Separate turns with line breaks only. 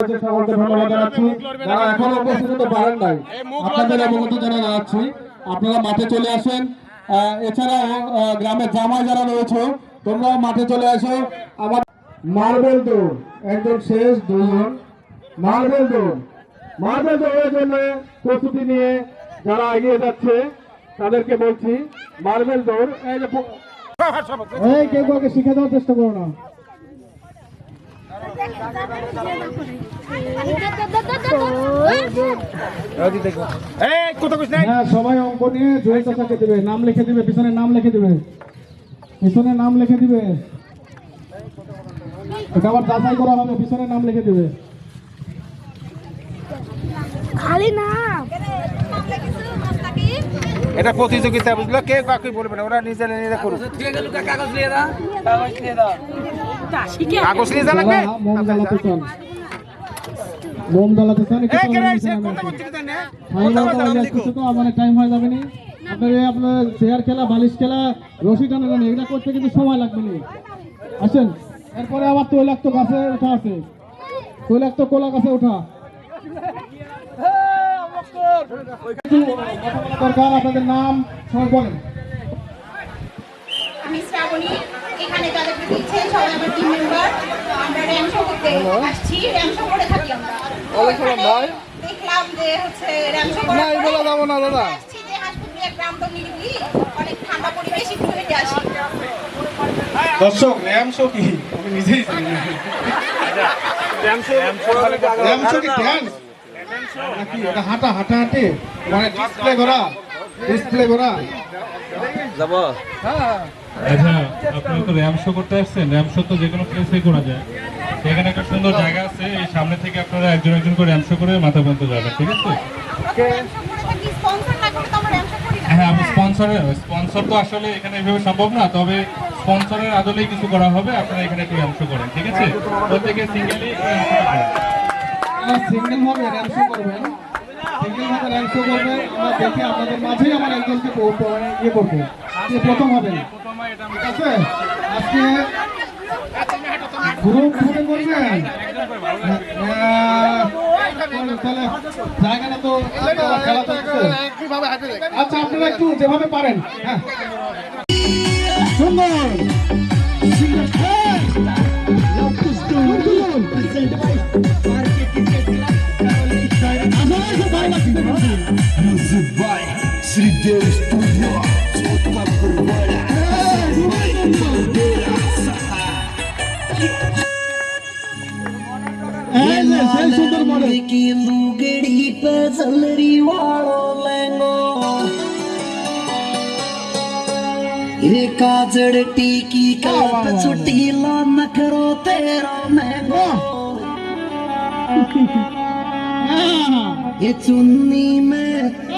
সকলকে ধন্যবাদ জানাচ্ছি যারা এখনও উপস্থিত হতে পারেন নাই আপনাদের অবগত জানা জানাচ্ছি আপনারা মাঠে চলে আসেন। এছাড়াও গ্রামের জামাই যারা রয়েছে তোমরাও মাঠে চলে আসো। আমার মার্বেল দৌড় একদম শেষ দুজন মার্বেল দৌড় মার্বেল দৌড়ের জন্য প্রস্তুতি নিয়ে যারা এগিয়ে যাচ্ছে তাদেরকে বলছি মার্বেল দৌড় এই কেউ কাউকে শিখে দেওয়ার চেষ্টা করো না। সবাই অঙ্ক নিয়ে জুয়েল চাচাকে দিবে। নাম লিখে দিবে পিছনে নাম লিখে দিবে। পিছনে নাম লিখে দিবে। এটা আবার যাচাই করা হবে পিছনে নাম লিখে দিবে।
খালি না।
এটা প্রতিযোগিতা বুঝলো? কে কাকে বলবে না? ওরা নিজে নিজে করুক। কাগজ নিয়ে যা লাগবে
যারা মোম জ্বালাতে চান মোম জ্বালাতে চান একটু
এই কে রে,
কমেন্ট
সে
নিচে
কোনটা
নাম
করছে কি জানে?
ফাইনাল করা যাচ্ছে তো আমার টাইম হয়ে যাবে না। আপনার আপনার চেয়ার খেলা বালিশ খেলা রশি টানা টানা এগুলা করতে কিন্তু সময় লাগবে না। আসেন। এরপরে আবার তৈলাক্ত গাছে ওঠা আছে। তৈলাক্ত কোলা গাছে ওঠা। একটু দরকার আপনাদের নাম সবাই বলেন।
আমি শ্রাবণী। এখানে দিচ্ছে সবাই আমার টিম মেম্বার আমরা র্যাম শো আসছি র্যাম শো করে থাকি আমরা। দেখলাম যে হচ্ছে র্যাম শো করার পরে আসছি যে হাসপাতালে গ্রাম তো নিরিবিলি অনেক ঠান্ডা পরিবেশ একটু হেঁটে আসি।
দর্শক র্যাম শো কি? আমি নিজেই জানি না। র্যাম শো কি ড্যান্স হাঁটা হাঁটা হাঁটে মানে ডিসপ্লে করা? ডিসপ্লে করা যাব।
আচ্ছা আপনারা তো র্যাম শো করতে আসছেন। র্যাম শো তো যে কোনো প্লেসেই করা যায়। সেখানে একটা সুন্দর জায়গা আছে। এই সামনে থেকে আপনারা একজন একজন করে র্যাম শো করে মাথা পর্যন্ত যাবেন ঠিক আছে? হ্যাঁ আমি স্পন্সরের স্পন্সর তো আসলে এখানে এভাবে সম্ভব না তবে স্পন্সরের আদলেই কিছু করা হবে। আপনারা এখানে একটু র্যাম শো করেন ঠিক আছে? প্রত্যেকে সিঙ্গেলি
সিঙ্গেল ভাবে র্যাম শো করবেন। সাইকেল মাঝেই আমার একজনকে মানে ইয়ে করব। যে প্রথম হবে। হ্যাঁ, হ্যাঁ, আচ্ছা আপনারা একটু যেভাবে পারেন। হ্যাঁ। সুন্দর।
হ্যাঁ।
Надеюсь, твоя вот так рвая
की लूगड़ी पे सलरी वालो लेंगो ये काजड़ टीकी का छुट्टी ला नखरो तेरा महंगो ये चुन्नी में